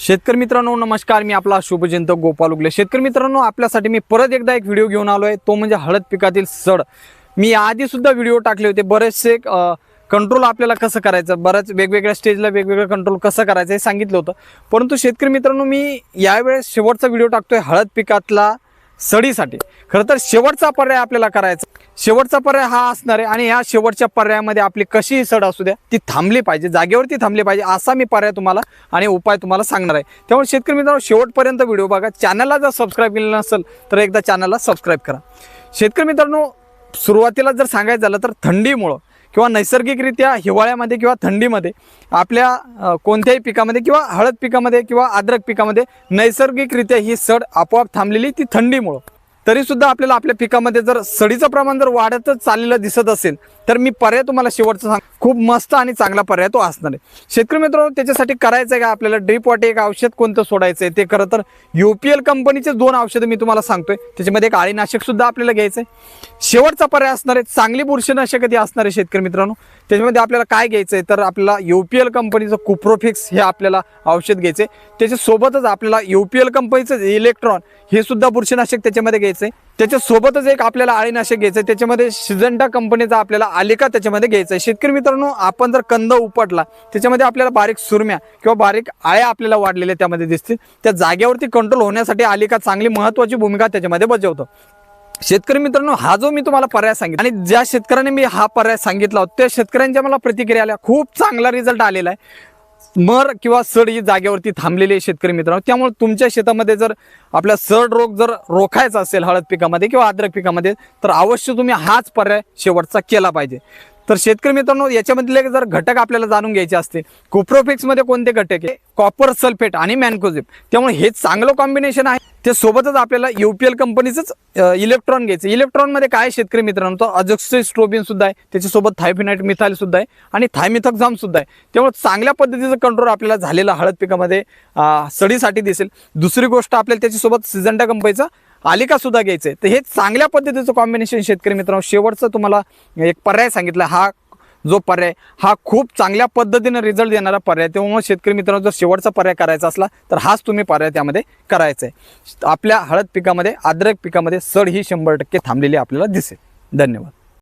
शेतकरी मित्रांनो नमस्कार. मी आपला शुभचिंतक गोपाल उगले. शेतकरी मित्रांनो आपल्यासाठी मी परत एकदा एक व्हिडिओ घेऊन आलो आहे तो म्हणजे हळद पिकातील सड. मी आधी सुद्धा व्हिडिओ टाकले होते. बरेचसे कंट्रोल आपल्याला कसं करायचं? बऱ्याच वेगवेगळ्या स्टेजला वेगवेगळं कंट्रोल कसं करायचं हे सांगितलं होतं. परंतु शेतकरी मित्रांनो मी यावेळेस शेवटचा व्हिडिओ टाकतोय. हळद पिकातला सडीसाठी. खरं तर शेवटचा पर्याय आपल्याला करायचा. शेवटचा पर्याय हा असणार आहे आणि या शेवटच्या पर्यायामध्ये आपली कशीही सड असू द्या ती थांबली पाहिजे जागेवरती थांबली पाहिजे असा मी पर्याय तुम्हाला आणि उपाय तुम्हाला सांगणार आहे. त्यामुळे शेतकरी मित्रांनो शेवटपर्यंत व्हिडिओ बघा. चॅनलला जर सबस्क्राईब केलं नसेल तर एकदा चॅनलला सबस्क्राईब करा. शेतकरी मित्रांनो सुरुवातीला जर सांगायचं झालं तर थंडीमुळं किंवा नैसर्गिकरित्या हिवाळ्यामध्ये किंवा थंडीमध्ये आपल्या कोणत्याही पिकामध्ये किंवा हळद पिकामध्ये किंवा अद्रक पिकामध्ये नैसर्गिकरित्या ही सड आपोआप थांबलेली ती थंडीमुळं. तरीसुद्धा आपल्याला आपल्या पिकामध्ये जर सडीचं प्रमाण जर वाढतच चाललेलं दिसत असेल तर मी पर्याय तुम्हाला शेवटचं सांग खूप मस्त आणि चांगला पर्याय तो असणार आहे. शेतकरी मित्रांनो त्याच्यासाठी करायचं आहे का आपल्याला ड्रीप वाटे एक औषध कोणतं सोडायचं आहे ते खरं तर यू पी एल कंपनीचे दोन औषधं मी तुम्हाला सांगतोय. त्याच्यामध्ये एक आळीनाशक सुद्धा आपल्याला घ्यायचं आहे शेवटचा पर्याय असणार आहे चांगली बुरशीनाशक कधी असणार आहे शेतकरी मित्रांनो. त्याच्यामध्ये आपल्याला काय घ्यायचं आहे तर आपल्याला यू पी एल कंपनीचं कुप्रोफिक्स हे आपल्याला औषध घ्यायचं आहे त्याच्यासोबतच आपल्याला यू पी एल कंपनीचं इलेक्ट्रॉन हे सुद्धा बुरशीनाशक त्याच्यामध्ये घ्यायचं आहे त्याच्यासोबतच एक आपल्याला आळीनाशक घ्यायचं आहे त्याच्यामध्ये सिजंटा कंपनीचा आपल्याला आलिका त्याच्यामध्ये घ्यायचा आहे. शेतकरी मित्रांनो आपण जर कंद उपटला त्याच्यामध्ये आपल्याला बारीक सुरम्या किंवा बारीक आळ्या आपल्याला वाढलेल्या त्यामध्ये दिसतील. त्या जागेवरती कंट्रोल होण्यासाठी आलिका चांगली महत्त्वाची भूमिका त्याच्यामध्ये बजावतो. शेतकरी मित्रांनो हा जो मी तुम्हाला पर्याय सांगितला आणि ज्या शेतकऱ्याने मी हा पर्याय सांगितला होता त्या शेतकऱ्यांच्या मला प्रतिक्रिया आल्या. खूप चांगला रिझल्ट आलेला आहे. मर किंवा सड ही जागेवरती थांबलेली आहे शेतकरी मित्रांनो. त्यामुळे तुमच्या शेतामध्ये जर आपला सड रोग जर रोखायचा असेल हळद पिकामध्ये किंवा अद्रक पिकामध्ये तर अवश्य तुम्ही हाच पर्याय शेवटचा केला पाहिजे. तर शेतकरी मित्रांनो याच्यामधले जर घटक आपल्याला जाणून घ्यायचे असतील कुप्रोफिक्समध्ये कोणते घटक आहे? कॉपर सल्फेट आणि मॅनकोझिप त्यामुळे हे चांगलं कॉम्बिनेशन आहे. ते सोबतच आपल्याला युपीएल कंपनीचंच इलेक्ट्रॉन घ्यायचं. इलेक्ट्रॉनमध्ये काय शेतकरी मित्रांनो? तो अजक्सिस्ट्रोबिन सुद्धा आहे. त्याच्यासोबत थायफिनाइट मिथाल सुद्धा आहे. आणि थायमिथक सुद्धा आहे. त्यामुळे चांगल्या पद्धतीचं कंट्रोल आपल्याला झालेला हळद पिकामध्ये सडीसाठी दिसेल. दुसरी गोष्ट आपल्याला त्याच्यासोबत सिजंटा कंपनीचा आलिका सुद्धा घ्यायचं आहे तर हे चांगल्या पद्धतीचं कॉम्बिनेशन शेतकरी मित्रांनो. शेवटचं तुम्हाला एक पर्याय सांगितला. हा जो पर्याय हा खूप चांगल्या पद्धतीनं रिझल्ट देणारा पर्याय. तेव्हा शेतकरी मित्रांनो जर शेवटचा पर्याय करायचा असला तर हाच तुम्ही पर्याय त्यामध्ये करायचा आहे आपल्या हळद पिकामध्ये अद्रक पिकामध्ये सड ही शंभर टक्के थांबलेली आपल्याला दिसेल. धन्यवाद.